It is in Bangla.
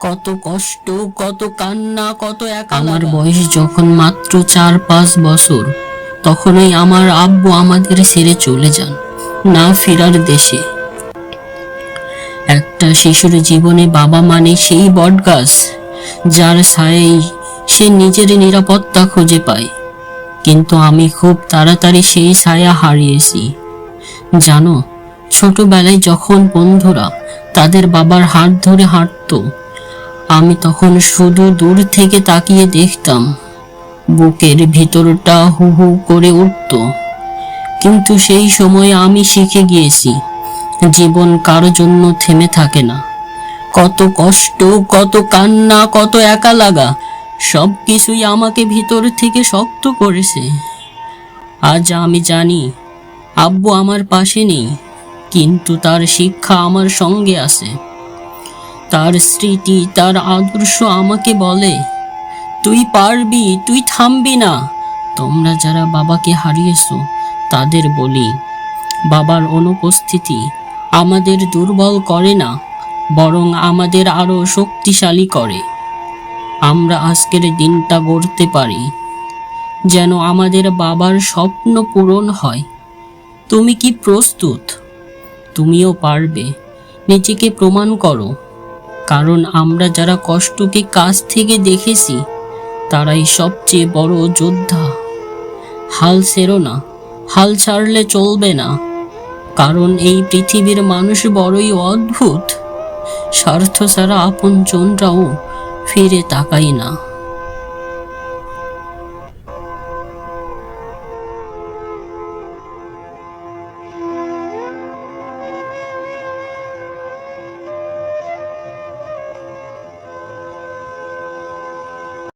কত কষ্ট, কত কান্না, কত একা আমার বয়স যখন মাত্র চার, পাঁচ বছর, তখনই আমার আব্বু আমাদের ছেড়ে চলে যান, না ফেরার দেশে। একটা শিশুর জীবনে বাবা মানে সেই বটগাছ যার ছায়াই সে নিজের নিরাপত্তা খুঁজে পায়। কিন্তু আমি খুব তাড়াতাড়ি সেই ছায়া হারিয়েছি। জানো, ছোটবেলায় যখন বন্ধুরা তাদের বাবার হাত ধরে হাঁটতো আমি তখন শুধু দূর থেকে তাকিয়ে দেখতাম। বুকের ভিতরটা হু হু করে উঠত। কিন্তু সেই সময় আমি শিখে গিয়েছি, জীবন কারও জন্য থেমে থাকে না। কত কষ্ট, কত কান্না, কত একা লাগা সব কিছুই আমাকে ভিতর থেকে শক্ত করেছে। আজ আমি জানি, আব্বু আমার পাশে নেই, কিন্তু তার শিক্ষা আমার সঙ্গে আছে। তার স্মৃতি, তার আদর্শ আমাকে বলে, তুই পারবি, তুই থামবি না। তোমরা যারা বাবাকে হারিয়েছো, তাদের বলি, বাবার অনুপস্থিতি আমাদের দুর্বল করে না, বরং আমাদের আরও শক্তিশালী করে। আমরা আজকের দিনটা গড়তে পারি, যেন আমাদের বাবার স্বপ্ন পূরণ হয়। তুমি কি প্রস্তুত? তুমিও পারবে। নিজেকে প্রমাণ করো। কারণ আমরা যারা কষ্টকে কাছ থেকে দেখেছি, তারাই সবচেয়ে বড় যোদ্ধা। হাল সেরো না, হাল ছাড়লে চলবে না। কারণ এই পৃথিবীর মানুষ বড়ই অদ্ভুত। স্বার্থ ছাড়া আপন জনরাও ফিরে তাকাই না।